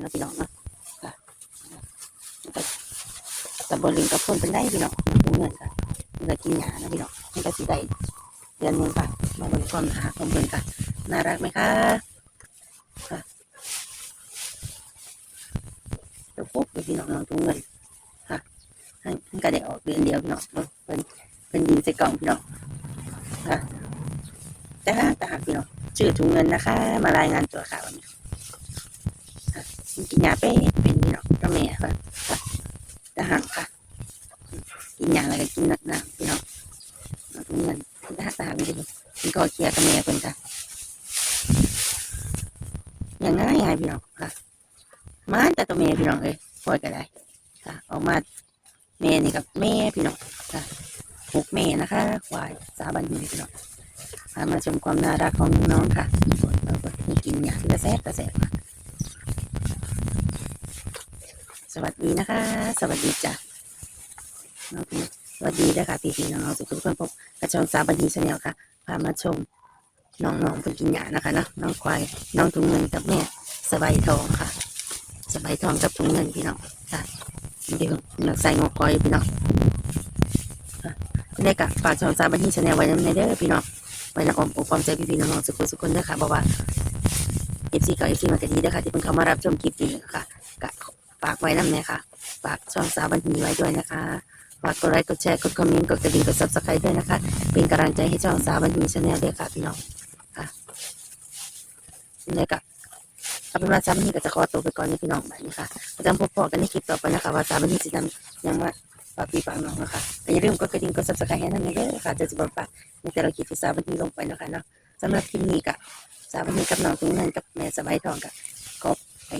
เนาะพี่น้องเนาะค่ะตำบลลิงกับคนเป็นได้พี่น้องเป็นเงินค่ะมันกินหยานะพี่น้องมันก็สิได้เดือนหนึ่งค่ะมาเบิ่งความหาของเพิ่นค่ะน่ารักไหมคะค่ะตัวปุ๊บพี่น้องน้องถุงเงินค่ะมันก็ได้ออกเดือนเดียวพี่น้องเป็นเป็นดินใส่กล่องพี่น้องค่ะแต่ถ้าตามพี่น้องชื่อถุงเงินนะคะ มารายงานตัวค่ะวันนี้ กินยาเป็นเป็นพี่น้องเจ้าแม่ค่ะค่ะทหารค่ะ กินยาอะไรก็กินหนักหนาพี่น้องเอาถุงเงินทหารทหารไม่ดีกินก็เคลียร์กับแม่เพิ่นค่ะอย่างง่ายง่ายพี่น้องค่ะ มาแต่ตัวแม่พี่น้องเอ้ยปล่อยก็ได้ค่ะเออกมาแม่นี่กับแม่พี่น้องค่ะหกแม่นะคะควายสาบันดีพี่น้องพามาชมความน่ารักของน้องค่ะเราก็กินยางที่กระแซบกระแซบค่ะ สวัสดีนะคะ สวัสดีจ้ะน้องพี่สวัสดีนะคะพี่พี่ๆน้องๆทุกคนพบกระชองสาบันดีชาแนลค่ะพามาชมน้องๆเป็นกินหยานะคะนะน้องควายน้องถุงเงินกับแม่สบายทองค่ะ สบายทองกับถุงเงินพี่น้องค่ะเดี๋ยวนักใส่งอกคอยพี่น้องค่ะได้กับฝากช่องสาบันดีชาแนลไว้ในเด้อพี่น้องไว้นะอมอกความใจพี่ๆน้องๆสุขุสุขคนนะคะบอกว่าเอฟซีกับเอฟซีมันก็ดีนะคะที่เพิ่งเข้ามารับชมคลิปนี้ค่ะากไว้นำเนี่ยค่ะ ฝากช่องสาวบันทีไว้ด้วยนะคะ ฝากกดไลค์กดแชร์กดคอมเมนต์กดกระดิ่งกดซับสไครต์ด้วยนะคะ เป็นกำลังใจให้ช่องสาวบันทีชาแนลด้วยค่ะพี่น้องค่ะนี่ก็เอาเป็นว่าสาวบันทีก็จะขอตัวไปก่อนนะพี่น้องแบบนี้ค่ะประจำพบพอกันในคลิปต่อไปนะคะ ว่าสาวบันทีจะนำยังว่าฝากพี่ฝากน้องนะคะแต่อย่าลืมกดกระดิ่งกดซับสไครต์ให้นั่นเด้อค่ะจะจะบอกฝากในแต่ละคลิปที่สาวบันทีลงไปนะคะเนาะสำหรับคลิปนี้กะสาวบันทีกับน้องตุ้งเงินกับแม่สบายทองกะ ไป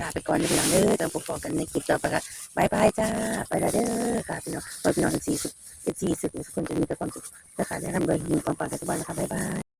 ลาไปก่อนนะพี่น้องเด้อแต่พบกันในคลิปต่อไปค่ะบายบายจ้า ไปแล้วเด้อค่ะพี่น้องขอพี่น้องสี่สุขเอฟซีสุขทุกคนจะมีแต่ความสุขนะคะได้ร่ำรวยมีความปรารถนทุกวันนะคะบายบาย